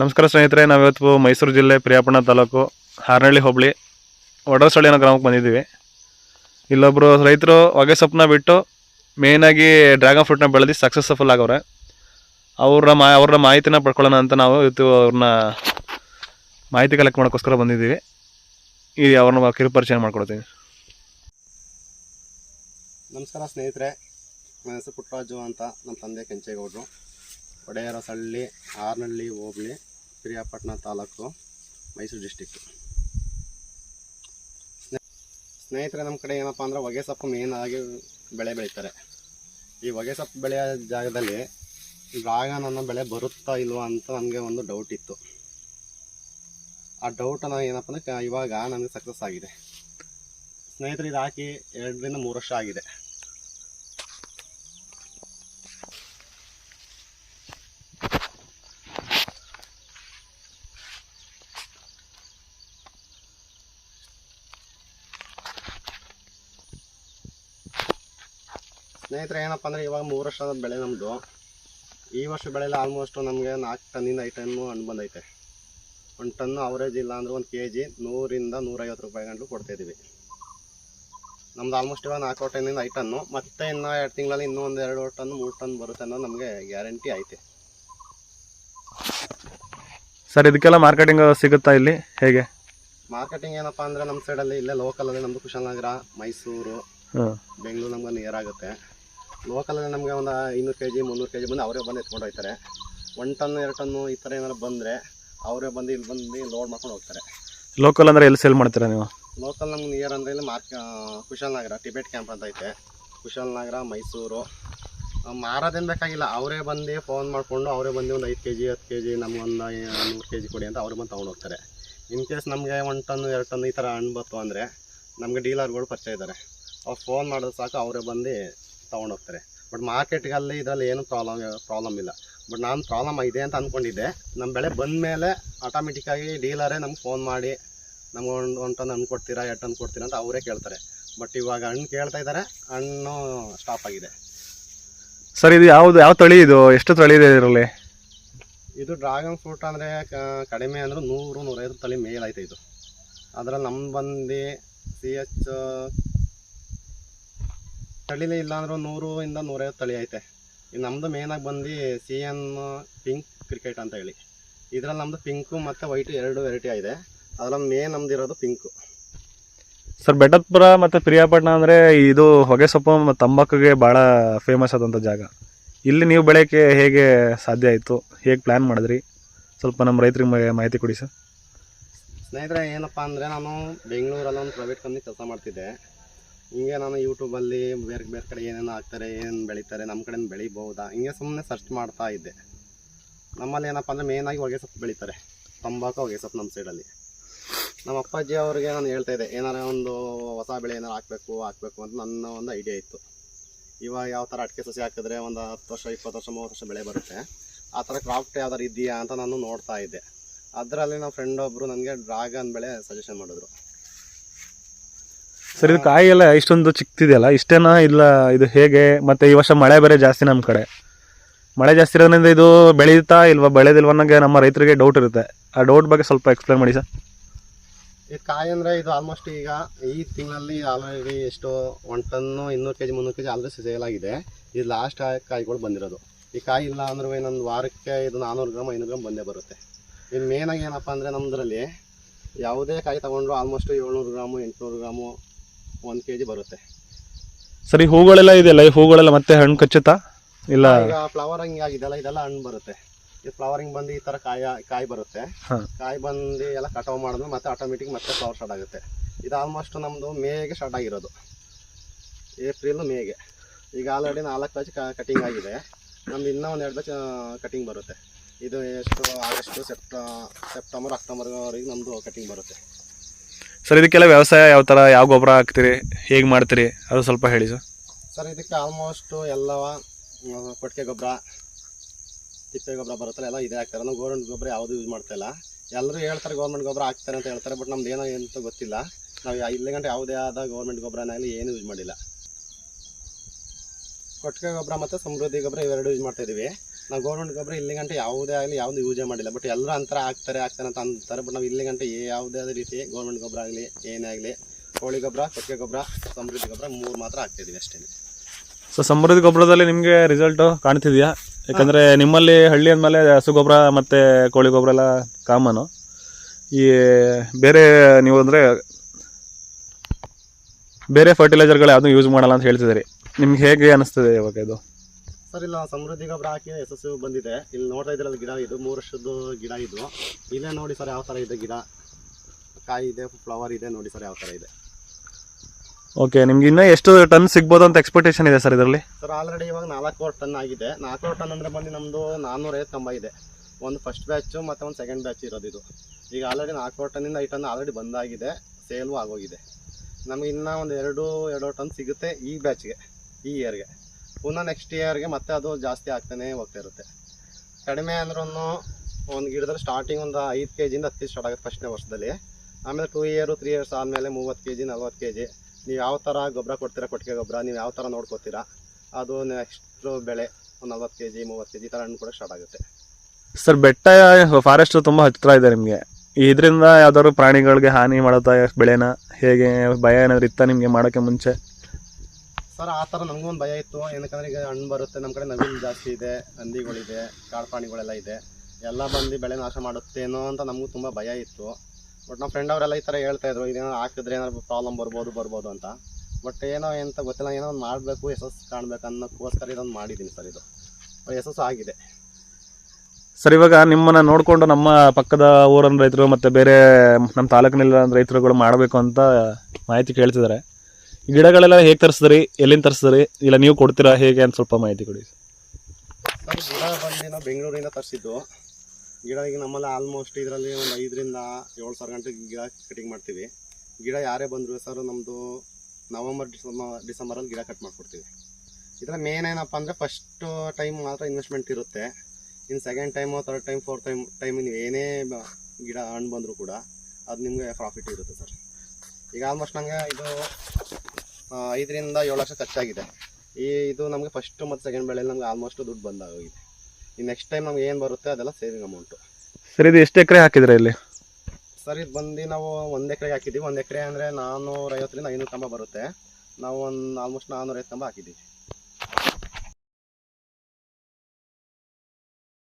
ನಮಸ್ಕಾರ ಸ್ನೇಹಿತರೆ, ನಾವಿವತ್ತು ಮೈಸೂರು ಜಿಲ್ಲೆ ಪ್ರಿಯಾಪಣ್ಣ ತಾಲೂಕು ಹಾರನಹಳ್ಳಿ ಹೋಬಳಿ ವಡರಸಳ್ಳಿ ಅನ್ನೋ ಗ್ರಾಮಕ್ಕೆ ಬಂದಿದ್ದೀವಿ. ಇಲ್ಲೊಬ್ಬರು ರೈತರು ಹೊಗೆ ಸೊಪ್ಪನ್ನ ಬಿಟ್ಟು ಮೇಯ್ನಾಗಿ ಡ್ರ್ಯಾಗನ್ ಫ್ರೂಟ್ನ ಬೆಳೆದು ಸಕ್ಸಸ್ಫುಲ್ ಆಗವ್ರೆ. ಅವ್ರ ಮಾ ಅವ್ರ ಮಾಹಿತಿನ ಪಡ್ಕೊಳ್ಳೋಣ ಅಂತ ನಾವು ಇವತ್ತು ಅವ್ರನ್ನ ಮಾಹಿತಿ ಕಲೆಕ್ಟ್ ಮಾಡೋಕ್ಕೋಸ್ಕರ ಬಂದಿದ್ದೀವಿ. ಈ ಅವ್ರನ್ನ ಕಿರುಪರಿಚಯ ಮಾಡ್ಕೊಡ್ತೀವಿ ನಮಸ್ಕಾರ ಸ್ನೇಹಿತರೆ, ನನ್ನ ಹೆಸರು ಪುಟ್ಟರಾಜು ಅಂತ, ನಮ್ಮ ತಂದೆ ಕೆಂಚೇಗೌಡರು. ಒಡೆಯರ ಸಳ್ಳಿ ಆರ್ನಹಳ್ಳಿ ಹೋಬಳಿ ಪಿರಿಯಾಪಟ್ಟಣ ತಾಲೂಕು, ಮೈಸೂರು ಡಿಸ್ಟಿಕ್ ಸ್ನೇಹಿತರೆ ನಮ್ಮ ಕಡೆ ಏನಪ್ಪ ಅಂದರೆ ಹೊಗೆ ಸೊಪ್ಪು ಮೇನ್ ಬೆಳೆ ಬೆಳೀತಾರೆ. ಈ ಹೊಗೆ ಸೊಪ್ಪು ಬೆಳೆಯ ಜಾಗದಲ್ಲಿ ಡ್ರಾಗನ್ ಅನ್ನೋ ಬೆಳೆ ಬರುತ್ತಾ ಇಲ್ವಾ ಅಂತ ನನಗೆ ಒಂದು ಡೌಟ್ ಇತ್ತು. ಆ ಡೌಟನ್ನು ಏನಪ್ಪ ಅಂದ್ರೆ ಇವಾಗ ನನಗೆ ಸಕ್ಸಸ್ ಆಗಿದೆ. ಸ್ನೇಹಿತರೆ, ಇದು ಹಾಕಿ ಎರಡರಿಂದ ಮೂರು ವರ್ಷ ಆಗಿದೆ. ಸ್ನೇಹಿತರೆ ಏನಪ್ಪ ಅಂದರೆ ಇವಾಗ ಮೂರು ವರ್ಷದ ಬೆಳೆ ನಮ್ಮದು ಈ ವರ್ಷ ಬೆಳೆಲ್ಲ ಆಲ್ಮೋಸ್ಟ್ ನಮಗೆ ನಾಲ್ಕು ಟನ್ನಿಂದ ಐದು ಟನ್ನು ಹಣ್ಣು ಬಂದೈತೆ. ಒಂದು ಟನ್ನು ಅವರೇಜ್ ಇಲ್ಲ ಅಂದರೆ ಒಂದು ಕೆ ಜಿ ನೂರಿಂದ ನೂರೈವತ್ತು ರೂಪಾಯಿ ಗಂಟಲು ಕೊಡ್ತಾಯಿದ್ದೀವಿ ನಮ್ದು ಆಲ್ಮೋಸ್ಟ್ ಇವಾಗ ನಾಲ್ಕು ಟನ್ನಿಂದ ಐದು ಟನ್ನು. ಮತ್ತೆ ಇನ್ನು ಎರಡು ತಿಂಗಳಲ್ಲಿ ಇನ್ನೂ ಒಂದು ಎರಡು ಟನ್ ಮೂರು ಟನ್ ಬರುತ್ತೆ ಅನ್ನೋದು ನಮಗೆ ಗ್ಯಾರಂಟಿ ಐತೆ. ಸರ್ ಇದಕ್ಕೆಲ್ಲ ಮಾರ್ಕೆಟಿಂಗ್ ಸಿಗುತ್ತಾ ಇಲ್ಲಿ? ಹೇಗೆ? ಮಾರ್ಕೆಟಿಂಗ್ ಏನಪ್ಪ ಅಂದರೆ ನಮ್ಮ ಸೈಡಲ್ಲಿ ಇಲ್ಲೇ ಲೋಕಲಲ್ಲಿ ನಮ್ಮದು ಕುಶಾಲನಗರ ಮೈಸೂರು ಬೆಂಗಳೂರು ನಮ್ಗೆ ನಿಯರ್ ಆಗುತ್ತೆ. ಲೋಕಲಲ್ಲಿ ನಮಗೆ ಒಂದು ಇನ್ನೂರು ಕೆ ಜಿ ಮುನ್ನೂರು ಕೆ ಜಿ ಬಂದು ಅವರೇ ಬಂದು ಎತ್ಕೊಂಡು ಹೋಗ್ತಾರೆ. ಒನ್ ಟನ್ ಎರಡು ಟನ್ನು ಈ ಥರ ಏನಾರು ಬಂದರೆ ಅವರೇ ಬಂದು ಇಲ್ಲಿ ಬಂದು ಲೋಡ್ ಮಾಡ್ಕೊಂಡು ಹೋಗ್ತಾರೆ. ಲೋಕಲ್ ಅಂದರೆ ಎಲ್ಲಿ ಸೇಲ್ ಮಾಡ್ತೀರಾ ನೀವು? ಲೋಕಲ್ ನಮ್ಗೆ ನಿಯರ್ ಅಂದರೆ ಇಲ್ಲಿ ಮಾರ್ಕ್ ಕುಶಾಲನಗರ ಟಿಬೆಟ್ ಕ್ಯಾಂಪ್ ಅಂತ ಐತೆ. ಕುಶಾಲನಗರ ಮೈಸೂರು. ಮಾರೋದೇನು ಬೇಕಾಗಿಲ್ಲ. ಅವರೇ ಬಂದು ಫೋನ್ ಮಾಡಿಕೊಂಡು ಅವರೇ ಬಂದು ಒಂದು ಐದು ಕೆ ಜಿ ಹತ್ತು ಕೆ ಜಿ ನಮ್ಗೊಂದು ನೂರು ಕೆ ಜಿ ಕೊಡಿ ಅಂತ ಅವ್ರು ಬಂದು ತೊಗೊಂಡು ಹೋಗ್ತಾರೆ. ಇನ್ ಕೇಸ್ ನಮಗೆ ಒನ್ ಟನ್ ಎರಡು ಟನ್ ಈ ಥರ ಹಣ್ಣು ಬಂತು ಅಂದರೆ ನಮಗೆ ಡೀಲರ್ಗಳು ಪರಿಚಯ ಇದ್ದಾರೆ. ಅವ್ರು ಫೋನ್ ಮಾಡಿದ್ರೆ ಸಾಕು ಅವರೇ ಬಂದು ತೊಗೊಂಡು ಹೋಗ್ತಾರೆ ಬಟ್ ಮಾರ್ಕೆಟ್ಗಲ್ಲಿ ಇದರಲ್ಲಿ ಏನು ಪ್ರಾಬ್ಲಮ್ ಪ್ರಾಬ್ಲಮ್ ಇಲ್ಲ. ಬಟ್ ನಾನು ಪ್ರಾಬ್ಲಮ್ ಇದೆ ಅಂತ ಅಂದ್ಕೊಂಡಿದ್ದೆ ನಮ್ಮ ಬೆಳೆ ಬಂದ ಮೇಲೆ ಆಟೋಮೆಟಿಕ್ಕಾಗಿ ಡೀಲರೇ ನಮ್ಗೆ ಫೋನ್ ಮಾಡಿ ನಮ್ಗೆ ಒಂದು ಒಂದು ಟನ್ ಹಣ್ಣು ಕೊಡ್ತೀರಾ ಎರಡು ಟನ್ ಕೊಡ್ತೀರಾ ಅಂತ ಅವರೇ ಕೇಳ್ತಾರೆ. ಬಟ್ ಇವಾಗ ಹಣ್ಣು ಕೇಳ್ತಾ ಇದ್ದಾರೆ ಹಣ್ಣು ಸ್ಟಾಪ್ ಆಗಿದೆ. ಸರ್ ಇದು ಯಾವುದು ಯಾವ ತಳಿ ಇದು? ಎಷ್ಟು ತಳಿ ಇದೆ ಇದರಲ್ಲಿ? ಇದು ಡ್ರಾಗನ್ ಫ್ರೂಟ್ ಅಂದರೆ ಕಡಿಮೆ ಅಂದರೆ ನೂರು ನೂರೈದು ತಳಿ ಮೇಲ್ ಐತೆ ಇದು. ಅದರಲ್ಲಿ ನಮ್ಮ ಬಂದು ಸಿ ಎಚ್ ತಳಿಲೇ ಇಲ್ಲ ಅಂದ್ರೆ ನೂರು ಇಂದ ನೂರೈವತ್ತು ತಳಿ ಐತೆ. ಇದು ನಮ್ಮದು ಮೇನಾಗಿ ಬಂದು ಸಿ ಎನ್ ಪಿಂಕ್ ಕ್ರಿಕೆಟ್ ಅಂತ ಹೇಳಿ. ಇದ್ರಲ್ಲಿ ನಮ್ಮದು ಪಿಂಕು ಮತ್ತು ವೈಟು ಎರಡು ವೆರೈಟಿ ಇದೆ. ಅದರಲ್ಲಿ ಮೇನ್ ನಮ್ದು ಇರೋದು ಪಿಂಕು ಸರ್ ಬೆಟ್ಟದಪುರ ಮತ್ತು ಪ್ರಿಯಾಪಟ್ಟಣ ಅಂದರೆ ಇದು ಹೊಗೆ ಸೊಪ್ಪು ಮತ್ತು ತಂಬಾಕುಗೆ ಭಾಳ ಫೇಮಸ್ ಆದಂಥ ಜಾಗ. ಇಲ್ಲಿ ನೀವು ಬೆಳೆಯೋಕ್ಕೆ ಹೇಗೆ ಸಾಧ್ಯ ಆಯಿತು? ಹೇಗೆ ಪ್ಲ್ಯಾನ್ ಮಾಡಿದ್ರಿ? ಸ್ವಲ್ಪ ನಮ್ಮ ರೈತರಿಗೆ ಮಾಹಿತಿ ಕೊಡಿ ಸರ್. ಸ್ನೇಹಿತರೆ ಏನಪ್ಪ ಅಂದರೆ ನಾನು ಬೆಂಗಳೂರಲ್ಲಿ ಒಂದು ಪ್ರೈವೇಟ್ ಕಂಪ್ನಿ ಕೆಲಸ ಮಾಡ್ತಿದ್ದೆ. ಹಿಂಗೆ ನಾನು ಯೂಟ್ಯೂಬಲ್ಲಿ ಬೇರೆ ಬೇರೆ ಕಡೆ ಏನೇನು ಹಾಕ್ತಾರೆ, ಏನೇನು ಬೆಳೀತಾರೆ ನಮ್ಮ ಕಡೆಯಿಂದ ಬೆಳಿಬೋದಾ ಹಿಂಗೆ ಸುಮ್ಮನೆ ಸರ್ಚ್ ಮಾಡ್ತಾ ಇದ್ದೆ. ನಮ್ಮಲ್ಲಿ ಏನಪ್ಪ ಅಂದರೆ ಮೇನಾಗಿ ಹೊಗೆ ಸೊಪ್ಪು ಬೆಳೀತಾರೆ. ತಂಬಾಕು, ಹೊಗೆ ಸೊಪ್ಪು ನಮ್ಮ ಸೈಡಲ್ಲಿ ನಮ್ಮ ಅಪ್ಪಾಜಿ ಅವ್ರಿಗೆ ನಾನು ಹೇಳ್ತಾ ಇದ್ದೆ, ಏನಾರ ಒಂದು ಹೊಸ ಬೆಳೆ ಏನಾರು ಹಾಕಬೇಕು ಹಾಕಬೇಕು ಅಂತ ನನ್ನ ಒಂದು ಐಡಿಯಾ ಇತ್ತು. ಇವಾಗ ಯಾವ ಥರ ಅಡಿಕೆ ಸಸಿ ಹಾಕಿದ್ರೆ ಒಂದು ಹತ್ತು ವರ್ಷ, ಇಪ್ಪತ್ತು ವರ್ಷ, ಮೂವತ್ತು ವರ್ಷ ಬೆಳೆ ಬರುತ್ತೆ. ಆ ಥರ ಕ್ರಾಫ್ಟ್ ಯಾವ್ದಾರು ಇದೆಯಾ ಅಂತ ನಾನು ನೋಡ್ತಾ ಇದ್ದೆ. ಅದರಲ್ಲಿ ನಮ್ಮ ಫ್ರೆಂಡ್ ಒಬ್ಬರು ನನಗೆ ಡ್ರಾಗನ್ ಬೆಳೆ ಸಜೆಷನ್ ಮಾಡಿದ್ರು. ಸರ್, ಇದು ಕಾಯಿ ಎಲ್ಲ ಇಷ್ಟೊಂದು ಚಿಕ್ತಿದೆಯಲ್ಲ? ಇಷ್ಟೇನಾ? ಇಲ್ಲ, ಇದು ಹೇಗೆ? ಮತ್ತೆ ಈ ವರ್ಷ ಮಳೆ ಬೇರೆ ಜಾಸ್ತಿ ನಮ್ಮ ಕಡೆ. ಮಳೆ ಜಾಸ್ತಿ ಇರೋದ್ರಿಂದ ಇದು ಬೆಳೀತಾ ಇಲ್ವಾ? ಬೆಳೆದಿಲ್ವ ಅನ್ನೋಗೆ ನಮ್ಮ ರೈತರಿಗೆ ಡೌಟ್ ಇರುತ್ತೆ. ಆ ಡೌಟ್ ಬಗ್ಗೆ ಸ್ವಲ್ಪ ಎಕ್ಸ್ಪ್ಲೇನ್ ಮಾಡಿ ಸರ್. ಈ ಕಾಯಿ ಅಂದರೆ ಇದು ಆಲ್ಮೋಸ್ಟ್ ಈಗ ಈ ತಿಂಗಳಲ್ಲಿ ಆಲ್ರೆಡಿ ಎಷ್ಟು ಒನ್ ಟನ್ನು ಇನ್ನೂರು ಕೆ ಜಿ ಮುನ್ನೂರು ಕೆ ಜಿ ಆಲ್ರೆಡಿ ಸೇಲ್ ಆಗಿದೆ. ಇದು ಲಾಸ್ಟ್ ಕಾಯಿಗಳು ಬಂದಿರೋದು. ಈ ಕಾಯಿ ಇಲ್ಲ ಅಂದ್ರೂ ಇನ್ನೊಂದು ವಾರಕ್ಕೆ ಇದು ನಾನ್ನೂರು ಗ್ರಾಮ್ ಐನೂರು ಗ್ರಾಮ್ ಬಂದೇ ಬರುತ್ತೆ. ಇದು ಮೇನಾಗಿ ಏನಪ್ಪ ಅಂದರೆ ನಮ್ಮದ್ರಲ್ಲಿ ಯಾವುದೇ ಕಾಯಿ ತೊಗೊಂಡ್ರು ಆಲ್ಮೋಸ್ಟ್ ಏಳ್ನೂರು ಗ್ರಾಮು, ಎಂಟುನೂರು ಗ್ರಾಮು ಒಂದು ಕೆ ಜಿ ಬರುತ್ತೆ. ಸರಿ ಹೂಗಳೆಲ್ಲ ಇದೆಯಲ್ಲ ಈ ಹೂಗಳೆಲ್ಲ ಮತ್ತೆ ಹಣ್ಣು ಕಚ್ಚುತ್ತಾ? ಇಲ್ಲ? ಈಗ ಫ್ಲವರಿಂಗ್ ಆಗಿದೆಲ್ಲ ಇದೆಲ್ಲ ಹಣ್ಣು ಬರುತ್ತೆ. ಈ ಫ್ಲವರಿಂಗ್ ಬಂದು ಈ ತರ ಕಾಯಿ ಕಾಯಿ ಬರುತ್ತೆ. ಹಾಂ. ಕಾಯಿ ಬಂದು ಎಲ್ಲ ಕಟಾವ್ ಮಾಡಿದ್ರೆ ಮತ್ತೆ ಆಟೋಮೆಟಿಕ್ ಮತ್ತೆ ಫ್ಲವರ್ ಸ್ಟಾರ್ಟ್ ಆಗುತ್ತೆ. ಇದು ಆಲ್ಮೋಸ್ಟ್ ನಮ್ಮದು ಮೇಗೆ ಸ್ಟಾರ್ಟ್ ಆಗಿರೋದು. ಏಪ್ರಿಲ್ ಮೇಗೆ. ಈಗ ಆಲ್ರೆಡಿ ನಾಲ್ಕು ಬ್ಯಾಚ್ ಕಟಿಂಗ್ ಆಗಿದೆ. ನಮ್ದು ಇನ್ನೂ ಒಂದು ಎರಡು ಬ್ಯಾಚ್ ಕಟಿಂಗ್ ಬರುತ್ತೆ. ಇದು ಎಷ್ಟು ಆಗಸ್ಟು ಸೆಪ್ಟ ಸೆಪ್ಟೆಂಬರ್ ಅಕ್ಟೋಬರ್ವರೆಗೆ ನಮ್ಮದು ಕಟಿಂಗ್ ಬರುತ್ತೆ. ಸರ್, ಇದಕ್ಕೆಲ್ಲ ವ್ಯವಸಾಯ ಯಾವ ಥರ ಯಾವ ಗೊಬ್ಬರ ಹಾಕ್ತೀರಿ, ಹೇಗೆ ಮಾಡ್ತೀರಿ, ಅದು ಸ್ವಲ್ಪ ಹೇಳಿ ಸರ್. ಸರ್, ಇದಕ್ಕೆ ಆಲ್ಮೋಸ್ಟು ಎಲ್ಲವ ಕೊಟ್ಟಿಗೆ ಗೊಬ್ಬರ, ತಿಪ್ಪೆ ಗೊಬ್ಬರ ಬರುತ್ತಲ್ಲ, ಎಲ್ಲ ಇದೇ ಹಾಕ್ತಾರೆ ನಾವು ಗೌರ್ಮೆಂಟ್ ಗೊಬ್ಬರ ಯಾವುದೂ ಯೂಸ್ ಮಾಡ್ತಾ ಇಲ್ಲ. ಎಲ್ಲರೂ ಹೇಳ್ತಾರೆ ಗೌರ್ಮೆಂಟ್ ಗೊಬ್ಬರ ಹಾಕ್ತಾರೆ ಅಂತ ಹೇಳ್ತಾರೆ ಬಟ್ ನಮ್ದು ಏನೋ ಅಂತ ಗೊತ್ತಿಲ್ಲ. ನಾವು ಇಲ್ಲಿ ಗಂಟೆ ಯಾವುದೇ ಆದ ಗೌರ್ಮೆಂಟ್ ಗೊಬ್ಬರನಾಗಲಿ ಏನು ಯೂಸ್ ಮಾಡಿಲ್ಲ. ಕೊಟ್ಟಿಗೆ ಗೊಬ್ಬರ ಮತ್ತು ಸಮೃದ್ಧಿ ಗೊಬ್ಬರ ಇವೆರಡು ಯೂಸ್ ಮಾಡ್ತಾ ಇದೀವಿ. ನಾವು ಗೌರ್ಮೆಂಟ್ ಗೊಬ್ಬರ ಇಲ್ಲಿ ಗಂಟೆ ಯಾವುದೇ ಆಗಲಿ ಯಾವುದು ಯೂಸೇ ಮಾಡಿಲ್ಲ. ಬಟ್ ಎಲ್ಲರೂ ಅಂತರ ಹಾಕ್ತಾರೆ ಹಾಕ್ತಾರೆ ಅಂತ ಅಂತಾರೆ. ಬಟ್ ನಾವು ಇಲ್ಲಿ ಗಂಟೆ ಯಾವುದೇ ರೀತಿ ಗೌರ್ಮೆಂಟ್ ಗೊಬ್ಬರ ಆಗಲಿ, ಏನೇ ಆಗಲಿ, ಕೋಳಿ ಗೊಬ್ಬರ ಕೊಟ್ಟಿಗೆ ಗೊಬ್ಬರ, ಸಮೃದ್ಧಿ ಗೊಬ್ಬರ ಮೂರು ಮಾತ್ರ ಹಾಕ್ತಿದ್ದೀವಿ ಅಷ್ಟೇ. ಸೊ ಸಮೃದ್ಧಿ ಗೊಬ್ಬರದಲ್ಲಿ ನಿಮಗೆ ರಿಸಲ್ಟು ಕಾಣ್ತಿದೆಯಾ? ಯಾಕಂದರೆ ನಿಮ್ಮಲ್ಲಿ ಹಳ್ಳಿ ಅಂದಮೇಲೆ ಹಸು ಗೊಬ್ಬರ ಮತ್ತು ಕೋಳಿ ಗೊಬ್ಬರ ಎಲ್ಲ ಕಾಮನು ಈ ಬೇರೆ ನೀವು ಅಂದರೆ ಬೇರೆ ಫರ್ಟಿಲೈಸರ್ಗಳು ಯಾವುದೂ ಯೂಸ್ ಮಾಡಲ್ಲ ಅಂತ ಹೇಳ್ತಿದ್ದೀರಿ. ನಿಮ್ಗೆ ಹೇಗೆ ಅನಿಸ್ತದೆ ಇವಾಗ ಇದು? ಸರ್ ಇಲ್ಲ ಸಮೃದ್ಧಿ ಗೊಬ್ಬರ ಹಾಕಿ ಯಶಸ್ಸು ಬಂದಿದೆ. ಇಲ್ಲಿ ನೋಡ್ತಾ ಇದ್ರಲ್ಲ ಗಿಡ ಇದು ಮೂರು ವರ್ಷದ್ದು ಗಿಡ ಇದು. ಇಲ್ಲೇ ನೋಡಿ ಸರ್ ಯಾವ ಥರ ಇದೆ ಗಿಡ. ಕಾಯಿ ಇದೆ ಫ್ಲವರ್ ಇದೆ ನೋಡಿ ಸರ್ ಯಾವ ಥರ ಇದೆ. ಓಕೆ ನಿಮ್ಗೆ ಇನ್ನೂ ಎಷ್ಟು ಟನ್ ಸಿಗ್ಬೋದು ಅಂತ ಎಕ್ಸ್ಪೆಕ್ಟೇಷನ್ ಇದೆ ಸರ್ ಇದರಲ್ಲಿ? ಸರ್ ಆಲ್ರೆಡಿ ಇವಾಗ ನಾಲ್ಕೂವರೆ ಟನ್ ಆಗಿದೆ. ನಾಲ್ಕೂವರೆ ಟನ್ ಅಂದರೆ ಬಂದು ನಮ್ಮದು ನಾನ್ನೂರೈವತ್ತು ಕಂಬ ಇದೆ. ಒಂದು ಫಸ್ಟ್ ಬ್ಯಾಚು ಮತ್ತು ಒಂದು ಸೆಕೆಂಡ್ ಬ್ಯಾಚ್ ಇರೋದು ಇದು. ಈಗ ಆಲ್ರೆಡಿ ನಾಲ್ಕೂವರೆ ಟನ್ನಿಂದ ಐ ಟನ್ ಆಲ್ರೆಡಿ ಬಂದಾಗಿದೆ. ಸೇಲು ಆಗೋಗಿದೆ. ನಮಗೆ ಇನ್ನೂ ಒಂದು ಎರಡು ಎರಡು ಟನ್ ಸಿಗುತ್ತೆ ಈ ಬ್ಯಾಚ್ಗೆ ಈ ಇಯರ್ಗೆ ಪುನಃ ನೆಕ್ಸ್ಟ್ ಇಯರ್ಗೆ ಮತ್ತೆ ಅದು ಜಾಸ್ತಿ ಆಗ್ತಾನೆ ಹೋಗ್ತಾ ಇರುತ್ತೆ. ಕಡಿಮೆ ಅಂದ್ರೂ ಒಂದು ಗಿಡದಲ್ಲಿ ಸ್ಟಾರ್ಟಿಂಗ್ ಒಂದು ಐದು ಕೆ ಜಿಯಿಂದ ಹತ್ತು ಸ್ಟಾರ್ಟ್ ಆಗುತ್ತೆ ಫಸ್ಟ್ನೇ ವರ್ಷದಲ್ಲಿ. ಆಮೇಲೆ ಟೂ ಇಯರು ತ್ರೀ ಇಯರ್ಸ್ ಆದಮೇಲೆ ಮೂವತ್ತು ಕೆ ಜಿ ನಲ್ವತ್ತು ಕೆ ಜಿ ನೀವು ಯಾವ ಥರ ಗೊಬ್ಬರ ಕೊಡ್ತೀರಾ ಕೊಟ್ಟಿಗೆ ಗೊಬ್ಬರ ನೀವು ಯಾವ ಥರ ನೋಡ್ಕೋತೀರಾ, ಅದು ನೆಕ್ಸ್ಟ್ ಬೆಳೆ ಒಂದು ನಲ್ವತ್ತು ಕೆ ಜಿ ಮೂವತ್ತು ಕೆ ಜಿ ಥರ ಹಣ್ಣು ಕೂಡ ಸ್ಟಾರ್ಟ್ ಆಗುತ್ತೆ. ಸರ್, ಬೆಟ್ಟ ಫಾರೆಸ್ಟ್ ತುಂಬ ಹತ್ತಿರ ಇದೆ ನಿಮಗೆ. ಇದರಿಂದ ಯಾವ್ದಾದ್ರು ಪ್ರಾಣಿಗಳಿಗೆ ಹಾನಿ ಮಾಡುತ್ತಾ ಬೆಳೆನ ಹೇಗೆ ಭಯ ಏನಾದ್ರು ಇತ್ತಾ ನಿಮಗೆ ಮಾಡೋಕ್ಕೆ ಮುಂಚೆ? ಸರ್, ಆ ಥರ ನಮಗೂ ಒಂದು ಭಯ ಇತ್ತು. ಏನಕ್ಕಂದ್ರೆ ಈಗ ಹಣ್ಣು ಬರುತ್ತೆ ನಮ್ಮ ಕಡೆ ನವಿಲು ಜಾಸ್ತಿ ಇದೆ, ಹಂದಿಗಳಿದೆ ಕಾಡು ಪ್ರಾಣಿಗಳೆಲ್ಲ ಇದೆ. ಎಲ್ಲ ಬಂದು ಬೆಳೆ ನಾಶ ಮಾಡುತ್ತೇನೋ ಅಂತ ನಮಗೂ ತುಂಬ ಭಯ ಇತ್ತು. ಬಟ್ ನಮ್ಮ ಫ್ರೆಂಡ್ ಅವರೆಲ್ಲ ಈ ಥರ ಹೇಳ್ತಾ ಇದ್ರು, ಇದೇನೋ ಹಾಕಿದ್ರೆ ಏನಾದ್ರು ಪ್ರಾಬ್ಲಮ್ ಬರ್ಬೋದು ಬರ್ಬೋದು ಅಂತ. ಬಟ್ ಏನೋ ಎಂತ ಗೊತ್ತಿಲ್ಲ, ಏನೋ ಒಂದು ಮಾಡಬೇಕು, ಯಶಸ್ಸು ಕಾಣಬೇಕು ಅನ್ನೋಕ್ಕೋಸ್ಕರ ಇದೊಂದು ಮಾಡಿದ್ದೀನಿ ಸರ್ ಇದು. ಯಶಸ್ಸು ಆಗಿದೆ. ಸರ್, ಇವಾಗ ನಿಮ್ಮನ್ನ ನೋಡಿಕೊಂಡು ನಮ್ಮ ಪಕ್ಕದ ಊರಿನ ರೈತರು ಮತ್ತು ಬೇರೆ ನಮ್ಮ ತಾಲೂಕಿನಲ್ಲಿ ರೈತರುಗಳು ಮಾಡಬೇಕು ಅಂತ ಮಾಹಿತಿ ಕೇಳ್ತಿದ್ದಾರೆ. ಗಿಡಗಳೆಲ್ಲ ಹೇಗೆ ತರಿಸಿದ್ರಿ? ಎಲ್ಲಿಂದ ತರಿಸಿದ್ರಿ? ಇಲ್ಲ ನೀವು ಕೊಡ್ತೀರಾ? ಹೇಗೆ ಅಂತ ಸ್ವಲ್ಪ ಮಾಹಿತಿ ಕೊಡಿ. ಸರ್ ಗಿಡ ಬಂದು ನಾವು ಬೆಂಗಳೂರಿಂದ ತರಿಸಿದ್ದು. ಗಿಡ ಈಗ ನಮ್ಮಲ್ಲಿ ಆಲ್ಮೋಸ್ಟ್ ಇದರಲ್ಲಿ ಒಂದು ಐದರಿಂದ ಏಳು ಸಾವಿರ ಗಂಟೆ ಗಿಡ ಕಟಿಂಗ್ ಮಾಡ್ತೀವಿ. ಗಿಡ ಯಾರೇ ಬಂದರೂ ಸರ್ ನಮ್ಮದು ನವಂಬರ್ ಡಿಸೆಂಬರ್ ಡಿಸೆಂಬರಲ್ಲಿ ಗಿಡ ಕಟ್ ಮಾಡಿಕೊಡ್ತೀವಿ. ಇದರ ಮೇನ್ ಏನಪ್ಪ ಅಂದರೆ ಫಸ್ಟ್ ಟೈಮ್ ಮಾತ್ರ ಇನ್ವೆಸ್ಟ್ಮೆಂಟ್ ಇರುತ್ತೆ. ಇನ್ನು second time third time fourth time time ನೀವು ಏನೇ ಗಿಡ ಹಣ್ಣು ಬಂದರೂ ಕೂಡ ಅದು ನಿಮಗೆ ಪ್ರಾಫಿಟ್ ಇರುತ್ತೆ ಸರ್. ಈಗ ಆಲ್ಮೋಸ್ಟ್ ನನಗೆ ಇದು ಐದರಿಂದ ಏಳು ಲಕ್ಷ ಖರ್ಚಾಗಿದೆ. ಈ ಇದು ನಮಗೆ ಫಸ್ಟ್ ಮತ್ತು ಸೆಕೆಂಡ್ ಬೆಳೆಯಲ್ಲಿ ನಮ್ಗೆ ಆಲ್ಮೋಸ್ಟ್ ದುಡ್ಡು ಬಂದಾಗೋಗಿದೆ. ಈ ನೆಕ್ಸ್ಟ್ ಟೈಮ್ ನಮ್ಗೆ ಏನು ಬರುತ್ತೆ ಅದೆಲ್ಲ ಸೇವಿಂಗ್ ಅಮೌಂಟು ಸರಿ ಇದು ಎಷ್ಟು ಎಕರೆ ಹಾಕಿದ್ರೆ ಇಲ್ಲಿ? ಸರ್ ಇದು ಬಂದು ನಾವು ಒಂದು ಎಕರೆಗೆ ಹಾಕಿದ್ದೀವಿ. ಒಂದು ಎಕರೆ ಅಂದರೆ ನಾನ್ನೂರೈವತ್ತರಿಂದ ಐನೂರು ಕಂಬ ಬರುತ್ತೆ. ನಾವು ಒಂದು ಆಲ್ಮೋಸ್ಟ್ ನಾನ್ನೂರೈವತ್ತು ಕಂಬ ಹಾಕಿದ್ದೀವಿ.